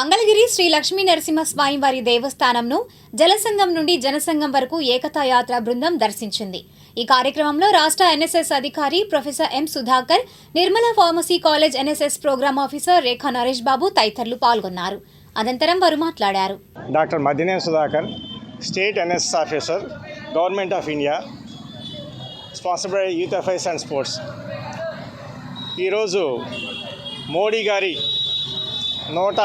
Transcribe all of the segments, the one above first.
మంగళగిరి శ్రీ లక్ష్మీ నరసింహ స్వామివారి దేవస్థానంను జలసంఘం నుండి జనసంఘం వరకు ఏకతా యాత్ర బృందం దర్శించింది. ఈ కార్యక్రమంలో రాష్ట్ర ఎన్ఎస్ఎస్ అధికారి professor M Sudhakar Nirmala pharmacy college NSS program officer Rekha Naresh Babu తదితరులు పాల్గొన్నారు. అనంతరం వారు మాట్లాడారు. Doctor Madine Sudhakar state NSS officer government of India sponsor youth affairs and sports. ఈరోజు మోడీ గారి నూట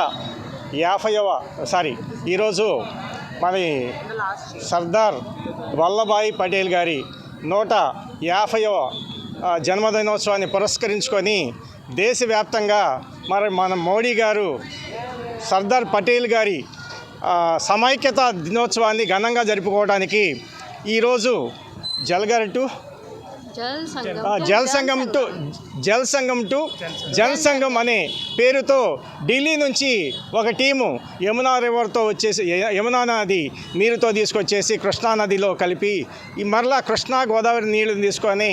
యాభైవ సారీ ఈరోజు మరి సర్దార్ వల్లభాయ్ పటేల్ గారి నూట యాభైవ జన్మదినోత్సవాన్ని పురస్కరించుకొని దేశవ్యాప్తంగా మరి మన మోడీ గారు సర్దార్ పటేల్ గారి సమైక్యత దినోత్సవాన్ని ఘనంగా జరుపుకోవడానికి ఈరోజు జల్గర్ టు జల్ సంఘం ఆ, జల్ సంఘం టు జల్ సంఘం టు అనే పేరుతో ఢిల్లీ నుంచి ఒక టీము యమునా రివర్తో వచ్చేసి యమునా నది నీరుతో తీసుకొచ్చేసి కృష్ణా నదిలో కలిపి ఈ మరలా కృష్ణా గోదావరి నీళ్ళు తీసుకొని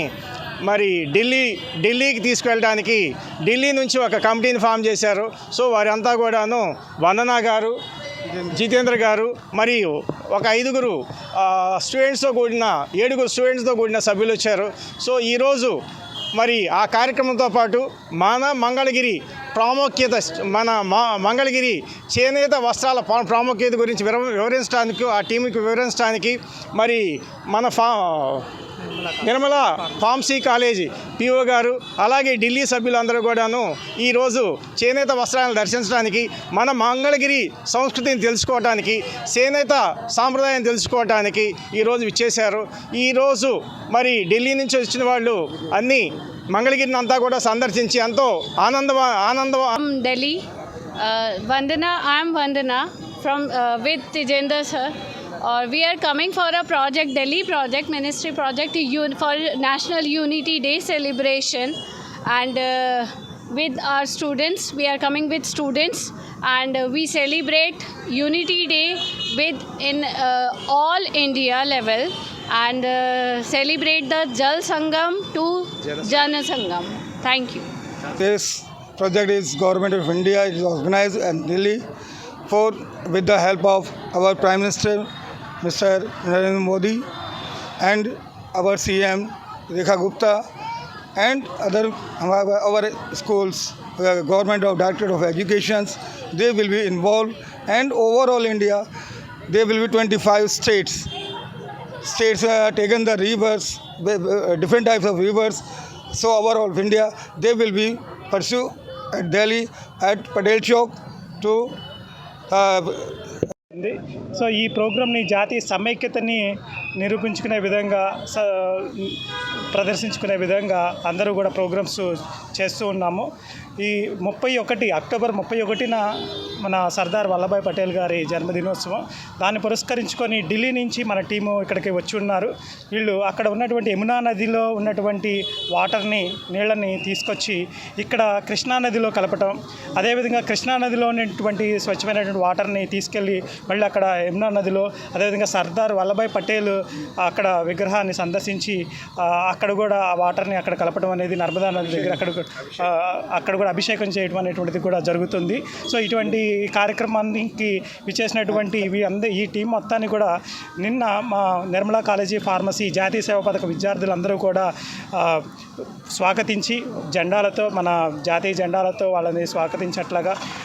మరి ఢిల్లీ ఢిల్లీకి తీసుకెళ్ళడానికి ఢిల్లీ నుంచి ఒక కమిటీని ఫామ్ చేశారు. సో వారంతా కూడాను వందనా గారు జితేంద్ర గారు మరియు ఒక ఐదుగురు స్టూడెంట్స్తో కూడిన ఏడుగురు స్టూడెంట్స్తో కూడిన సభ్యులు వచ్చారు. సో ఈరోజు మరి ఆ కార్యక్రమంతో పాటు మన మంగళగిరి ప్రాముఖ్యత మన మా మంగళగిరి చేనేత వస్త్రాల ప్రాముఖ్యత గురించి వివరించడానికి ఆ టీంకి వివరించడానికి మరి మన ఫా నిర్మల ఫార్మసీ కాలేజీ. పిఓ గారు అలాగే ఢిల్లీ సభ్యులందరూ కూడాను ఈరోజు చేనేత వస్త్రాలను దర్శించడానికి మన మంగళగిరి సంస్కృతిని తెలుసుకోవడానికి చేనేత సాంప్రదాయం తెలుసుకోవడానికి ఈరోజు ఇచ్చేశారు ఈరోజు మరి ఢిల్లీ నుంచి వచ్చిన వాళ్ళు అన్నీ మంగళగిరిని అంతా కూడా సందర్శించి ఎంతో ఆనంద ఆనంద from Delhi. Uh, Vandana, I am Vandana from sir. Uh, we are coming for a project, Delhi project, ministry project for National Unity Day celebration, and uh, with our students, we are coming with students, and we celebrate Unity Day with in uh, all India level, and celebrate the Jal Sangam to Jana Sangam. Thank you. This project is government of India. It is organized in Delhi for with the help of our Prime Minister, Mr. Narendra Modi, and our CM Rekha Gupta, and other our, schools, uh, government of Directorate of Education. They will be involved, and overall India, there will be 25 states. States uh, taken the rivers, uh, different types of rivers. So overall of India, they will be pursue at Delhi at Patel Chowk to uh, ఉంది so ఈ ప్రోగ్రామ్ని జాతీయ సమైక్యతని నిరూపించుకునే విధంగా స ప్రదర్శించుకునే విధంగా అందరూ కూడా programmes చేస్తూ ఉన్నాము. ఈ ముప్పై ఒకటి అక్టోబర్ ముప్పై ఒకటిన మన సర్దార్ వల్లభాయ్ పటేల్ గారి జన్మదినోత్సవం. దాన్ని పురస్కరించుకొని ఢిల్లీ నుంచి మన టీము ఇక్కడికి వచ్చి ఉన్నారు. వీళ్ళు అక్కడ ఉన్నటువంటి యమునా నదిలో ఉన్నటువంటి వాటర్ని నీళ్ళని తీసుకొచ్చి ఇక్కడ కృష్ణా నదిలో కలపటం అదేవిధంగా కృష్ణా నదిలో ఉన్నటువంటి స్వచ్ఛమైనటువంటి వాటర్ని తీసుకెళ్ళి మళ్ళీ అక్కడ యమునా నదిలో అదేవిధంగా సర్దార్ వల్లభాయ్ పటేల్ అక్కడ విగ్రహాన్ని సందర్శించి అక్కడ కూడా ఆ వాటర్ని అక్కడ కలపడం అనేది నర్మదా నది దగ్గర అక్కడ అక్కడ కూడా అభిషేకం చేయడం అనేటువంటిది కూడా జరుగుతుంది. సో ఇటువంటి కార్యక్రమానికి విచ్చేసినటువంటి ఇవి అంద ఈ టీం మొత్తాన్ని కూడా నిన్న మా నిర్మలా కాలేజీ ఫార్మసీ జాతీయ సేవా పథక విద్యార్థులందరూ కూడా స్వాగతించి జెండాలతో మన జాతీయ జెండాలతో వాళ్ళని స్వాగతించట్లాగా